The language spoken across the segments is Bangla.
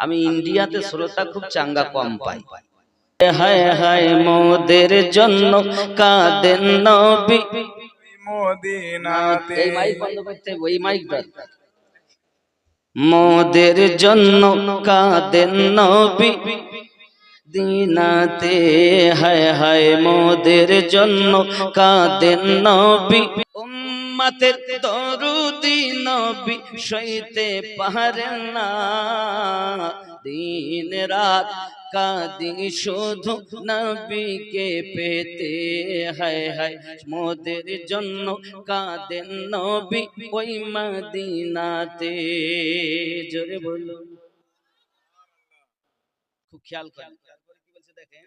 আমি ইন্ডিয়াতে শ্রোতা খুব চাঙ্গা কম পাই। হায় হায় মোদের জন্য কাঁদেন নবী। মদিনাতে এই মাইক বন্ধ করতে ওই মাইক দরকার মোদের জন্য কাঁদেন নবী। দিনাতে হায় হায় মোদের জন্য কাঁদেন নবী। উম্মাতের দরুদি নবী সইতে পারেন না। দিন রাত কাদি শুধু নবীকে পেতে হায় হায়, মোদের জন্য কাঁদেন নবী ওই মদিনাতে। জোরে বলো খুব খেয়াল করেন তারপরে কি বলছে দেখেন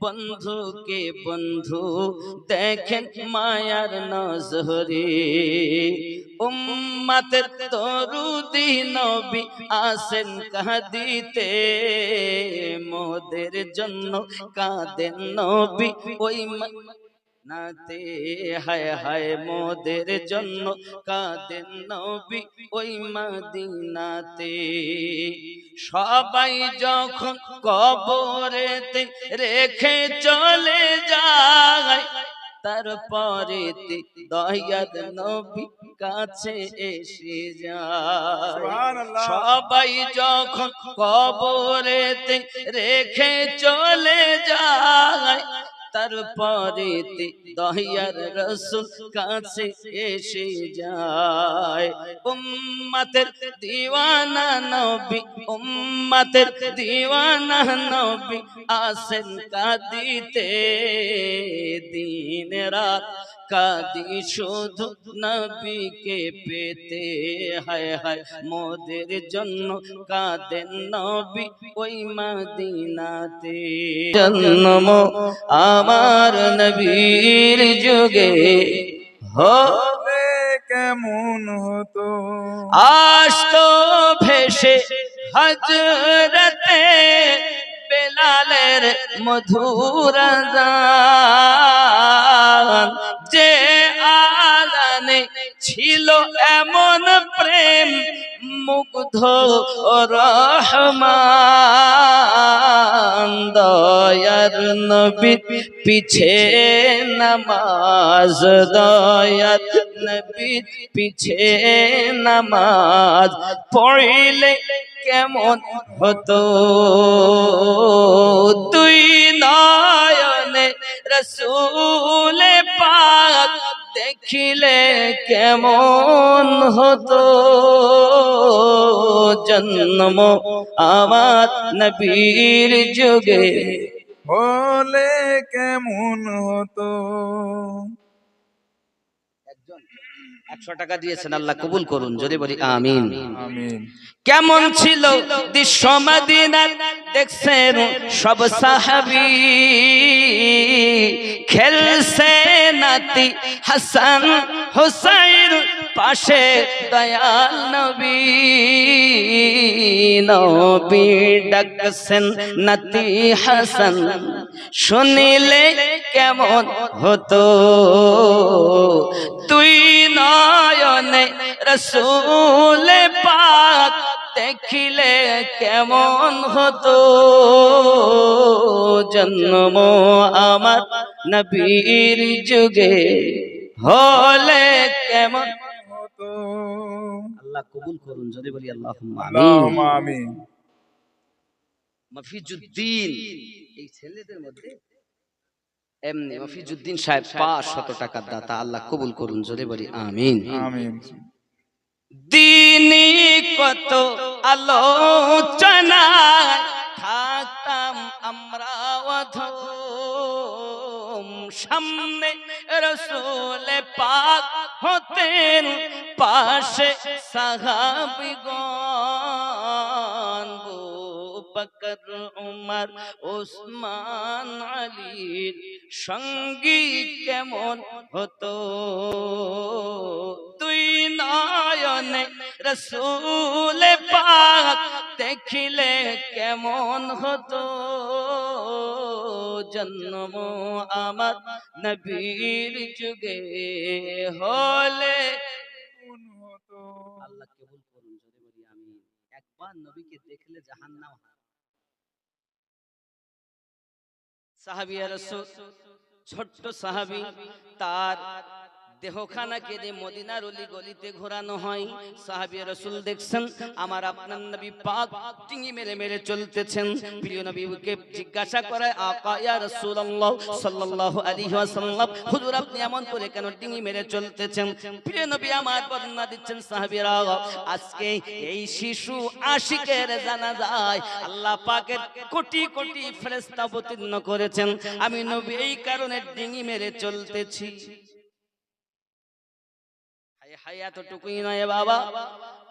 বন্ধুকে বন্ধু? দেখেন মায়ার নজরে। উম্মাতের তরুদি নবী আসেন কাঁদিতে। মোদের জন্য কাঁদেন নবী। ওই নাতে হায় হায় মোদের জন্য কাঁদেন নবী ওই মদিনাতে। সবাই যখন কবরেতে রেখে চলে যায় তারপরে দয়াদ নবী কাছে এসে যায়। সবাই যখন কবরেতে রেখে চলে যায় তারপরে দহিয়ার রসুল কাছে এসে যায়। উম্মাতের দিওয়ানা নবী, উম্মাতের দিওয়ানা নবী আসেন কাঁদিতে। দিন রাত কাদি শুধু নবীকে পেতে। হায় হায়, মোদের জন্য কাঁদেন নবী ওই মদিনাতে। জন্ম আমার নবীর যুগে হবে কেমন হতো আসতো ভেসে হজরতে বেলালের মধুর। যে আলানে ছিল এমন প্রেম মুগ্ধ রহমান দয়ার নবী পিছে নামাজ দয়ার নবী পিছে নামাজ পড়িলে কেমন হতো? তুই নয়নে রসুলে পাক দেখিলে কেমন হতো? জন্ম আমার নবীর যুগে। বলে কেমন হতো? একশো টাকা দিয়েছেন আল্লাহ কবুল করুন যদি বলি আমিন। কেমন ছিল দৃশ্য মদিনার? দেখছেন সব সাহাবি। খেলছে নাতি হাসান হুসাইন পাশে দয়াল নবী। নবী ডাকছেন নাতি হাসান। শুনিলে কেমন হতো? তুই নয়নে রসুলে পাক দেখিলে কেমন হতো? জন্ম আমার নবীর যুগে হলে কেমন হতো? আল্লাহ কবুল করুন যদি বলি আল্লাহ আমিন। মফিজুদ্দিন এই ছেলেদের মধ্যে এমনি মফিজুদ্দিন সাহেব পাঁচ শত টাকার দাতা আল্লাহ কবুল করুন যদি বলি আমিন। দিনী কত আলোচনা থাকতাম আমরা সামনে রসুলে পাক হতেন পাশে সাহাবিগণ। বকর উমর ওসমান আলীর সঙ্গী কেমন হতো? তুই রসুল পাক দেখিলে কেমন হতো? জন্ম আমার নবীর যুগে হলে আল্লাহ কবুল করুন, যদি আমি একবার নবীকে দেখলে জাহান্নাম সাহাবিয়া রাসূল ছোট্ট সাহাবী তার দেহখানা কেঁদে মদিনার অলি গলিতে ঘোরানো হয়। সাহাবিয়া রসুল দেখছেন, আমার আপনার নবী পাক টিঙি মেরে মেরে চলতেছেন। প্রিয় নবীকে জিজ্ঞাসা করায়, আকা ইয়া রাসূলুল্লাহ সাল্লাল্লাহু আলাইহি ওয়াসাল্লাম, হুজুর আপনি এমন করে কেন টিঙি মেরে চলতেছেন? প্রিয় নবী আমার বর্ণনা দিচ্ছেন সাহাবীরা, আজকে এই শিশু আশিকের জানাজায় আল্লাহ পাকের কোটি কোটি ফেরেশতা অবতীর্ণ করেছেন। আমি নবী এই কারণে ডিঙি মেরে চলতেছি। এতটুকুই নয় বাবা।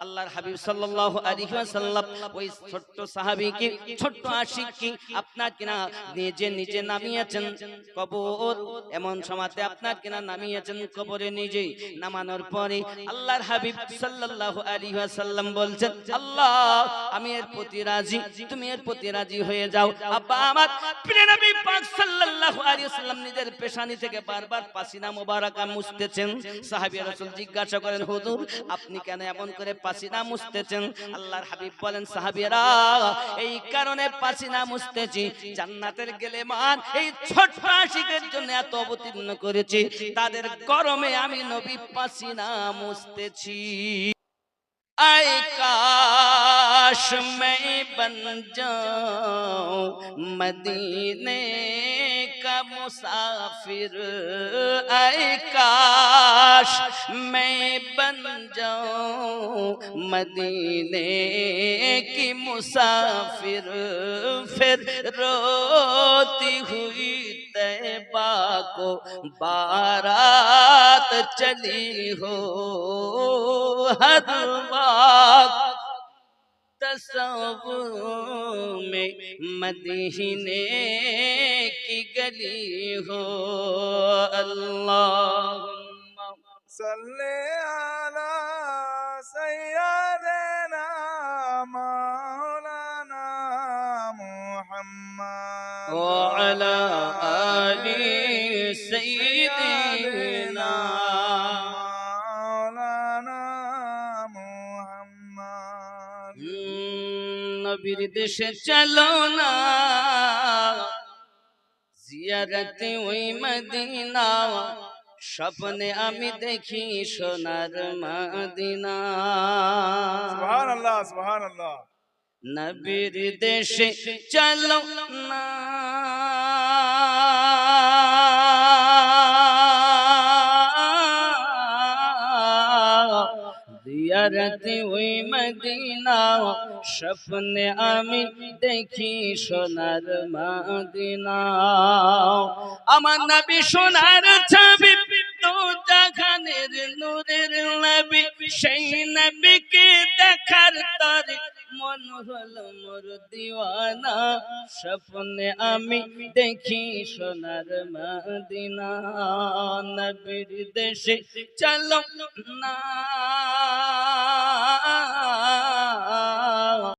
আল্লাহর হাবিব সাল্লাল্লাহু আলাইহি ওয়াসাল্লাম ওই ছোট্ট সাহাবীকে ছোট্ট আশিককে আপনার কিনা নিজে নিজে নামিয়েছেন কবর? এমন আপনার কিনা নামিয়েছেন কবরে নামানোর পরে আল্লাহর হাবিব সাল্লাল্লাহু আলাইহি ওয়াসাল্লাম আল্লাহ, আমি এর প্রতি রাজি, তুমি এর প্রতি রাজি হয়ে যাও। আব্বা আমার প্রিয় নবী পাক সাল্লাল্লাহু আলাইহি ওয়াসাল্লাম নিজের পেশানি থেকে বারবার পাসিনা মোবারকা মুছতেছেন। সাহাবী রাসূল জিজ্ঞাসা করেন হুজুর আপনি কেন এমন করে পাসিনা মুছতেছেন আল্লাহর হাবিব বলেন সাহাবীরা এই কারণে পাসিনা মুছতেছি জান্নাতের গেলে মান এই ছোট্ট আশিকের জন্য এত অবতীর্ণ করেছি তাদের গরমে আমি নবী পাসিনা মুছতেছি आए काश मैं बन जाऊं मदीने का मुसाफिर आए काश मैं बन जाऊँ मदीने की मुसाफिर। फिर रोती हुई तैबा को बारात चली हो, हर वक्त तस्वुर में मदीने की गली हो अल्लाह सल्ले अला सय्यदना मौलाना मुहम्मद وعلى آل سيدنا নবীর দেশে চলো না। জিয়ারতে ওই মদিনা স্বপ্নে আমি দেখি সোনার মদিনা। সুবহানাল্লাহ সুবহানাল্লাহ। নবীর দেশে চলো না। জিয়ারতে ওই মদিনা স্বপ্নে আমি দেখি সোনার মদিনা আমার নবী সোনার ছবি তো নূরের নবী সেই নবীকে দেখার তার মন হলো মোর দিওয়ানা স্বপ্নে আমি দেখি সোনার মদিনা নবীর দেশে চলো না।